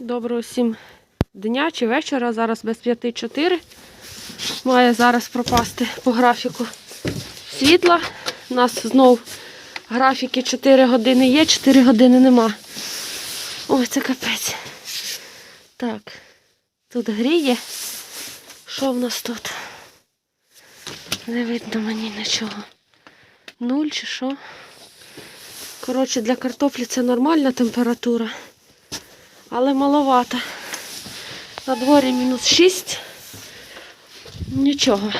Доброго всім дня чи вечора. Зараз без 5-4. Має зараз пропасти по графіку світла. У нас знов графіки 4 години є, 4 години нема. Ой, це капець. Так, тут гріє. Що в нас тут? Не видно мені нічого. Нуль чи що? Коротше, для картоплі це нормальна температура але маловато. На дворі мінус 6. Нічого.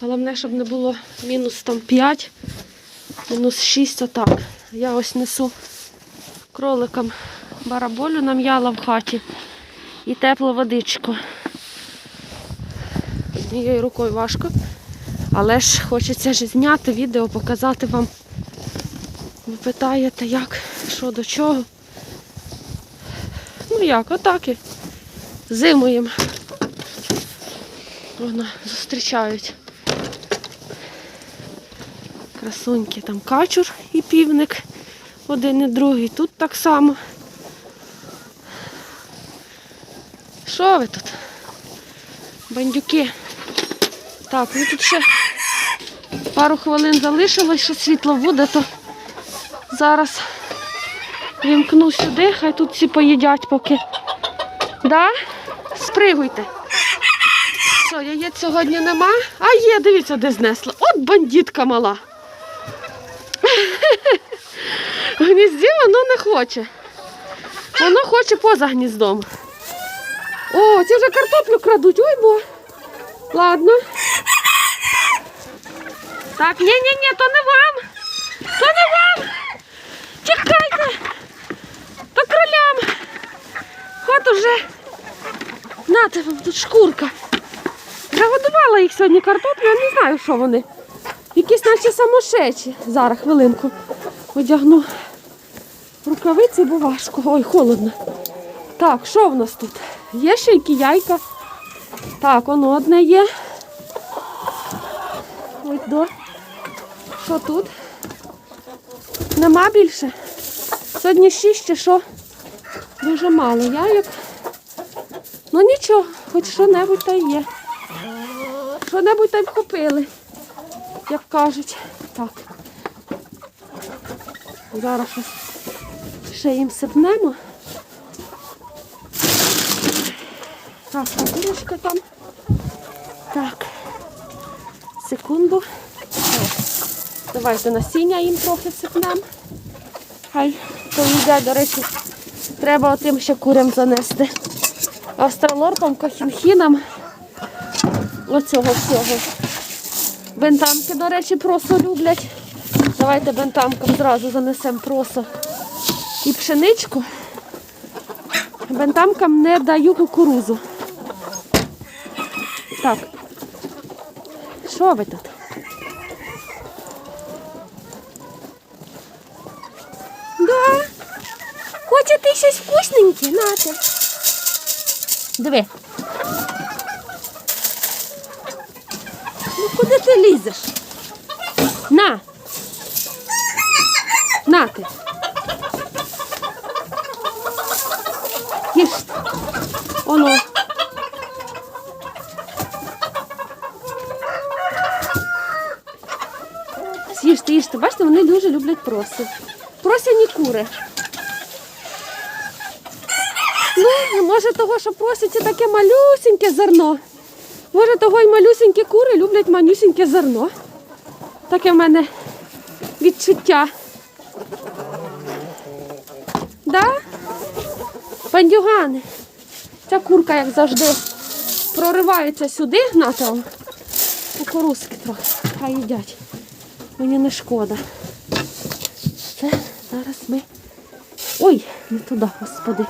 Головне, щоб не було мінус там 5, мінус 6, отак. Я ось несу кроликам бараболю нам'яла в хаті і теплу водичку. Однією рукою важко, але ж хочеться ж зняти відео, показати вам. Ви питаєте, як, що до чого. Як, отак і зимуємо. Вона зустрічають. Красуньки, там качур і півник. Один і другий. Тут так само. Що ви тут? Бандюки. Так, ну тут ще пару хвилин залишилось, що світло буде, то зараз Вімкну сюди, хай тут всі поїдять поки. Да? Спригуйте. Що, яєць сьогодні нема? А є, дивіться, де знесла. От бандитка мала. Гнізді воно не хоче. Воно хоче поза гніздом. О, ці вже картоплю крадуть. Ой, бо. Ладно. Так, ні-ні-ні, то не вам. То не вам. Уже. Нате вам тут шкурка. Загодувала їх сьогодні картоплю, я не знаю, що вони. Якісь наче самошечі. Зараз хвилинку одягну рукавиці, бо важко. Ой, холодно. Так, що в нас тут? Є ще які яйка. Так, воно одне є. Ось до. Що тут? Нема більше. Сьогодні шість чи що? Дуже мало яйок. Ну нічого, хоч що-небудь та є. Що-небудь та й вхопили, як кажуть. Так. Зараз ще їм сипнемо. Так, та курочка там. Так. Секунду. Давайте насіння їм трохи сипнемо. Хай то їдять, до речі, треба отим ще курям занести. Австралорпам, кахінхінам. Оцього всього. Бентамки, до речі, просо люблять. Давайте бентамкам зразу занесемо просо і пшеничку. Бентамкам не даю кукурузу. Так. Що ви тут? Да. Хочете щось вкусненьке? Нате. Диви. Ну куди ти лізеш? На. На ти. Їж. Оно. Їжте, їжте. Бачите, вони дуже люблять проси. Просяні кури. Ну, може того, що просять це таке малюсеньке зерно. Може того й малюсенькі кури люблять манюсеньке зерно. Таке в мене відчуття. Да? Пандюгани. Ця курка, як завжди, проривається сюди, гната вам. Кукурузки трохи. Хай їдять. Мені не шкода. Це зараз ми. Ой, не туди, господи.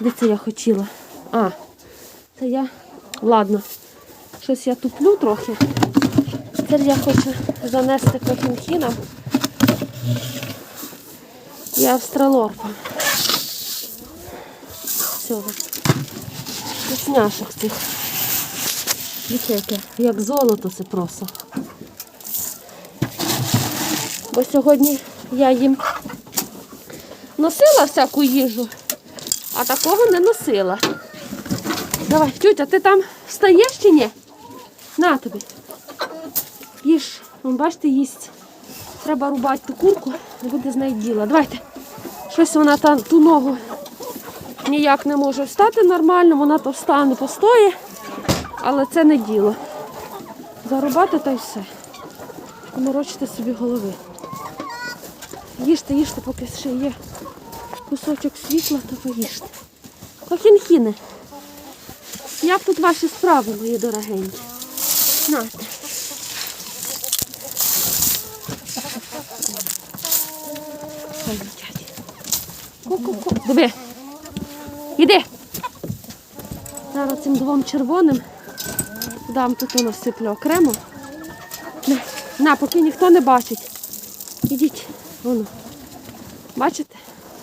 Де це я хотіла? А, це я. Ладно. Щось я туплю трохи. Тепер я хочу занести кохінхінам і австралорпам. Цього. Вкусняшок цих. Дивіться, як золото це просто. Бо сьогодні я їм носила всяку їжу, А такого не носила. Давай, тютя, ти там встаєш чи ні? На тобі. Їж, Вон, бачите, їсть. Треба рубати ту курку, не буде з неї діла. Давайте. Щось вона там ту ногу ніяк не може встати нормально, вона то встане, постоє, але це не діло. Зарубати та й все. Поморочити собі голови. Їжте, їжте, поки ще є кусочок світла, то поїжте. Кохінхіни. Як тут ваші справи, мої дорогенькі? Нате. Ку-ку-ку. Диви. Іди. Зараз цим двом червоним дам тут воно сиплю окремо. На, поки ніхто не бачить. Ідіть, воно. Бачите?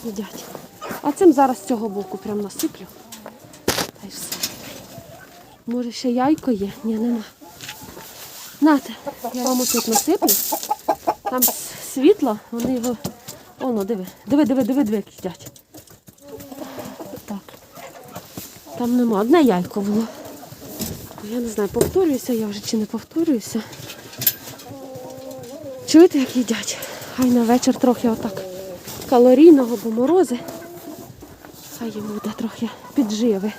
Їдять. А цим зараз з цього боку прям насиплю. Та й все. Може ще яйко є? Ні, нема. Нате, я вам тут насиплю. Там світло, вони його. Оно, диви. Диви, диви, диви, диви, як їдять. Так. Там нема. Одне яйко було. Я не знаю, повторююся я вже чи не повторююся. Чуєте, як їдять? Хай на вечір трохи отак калорійного, бо морози. Хай йому буде трохи підживи.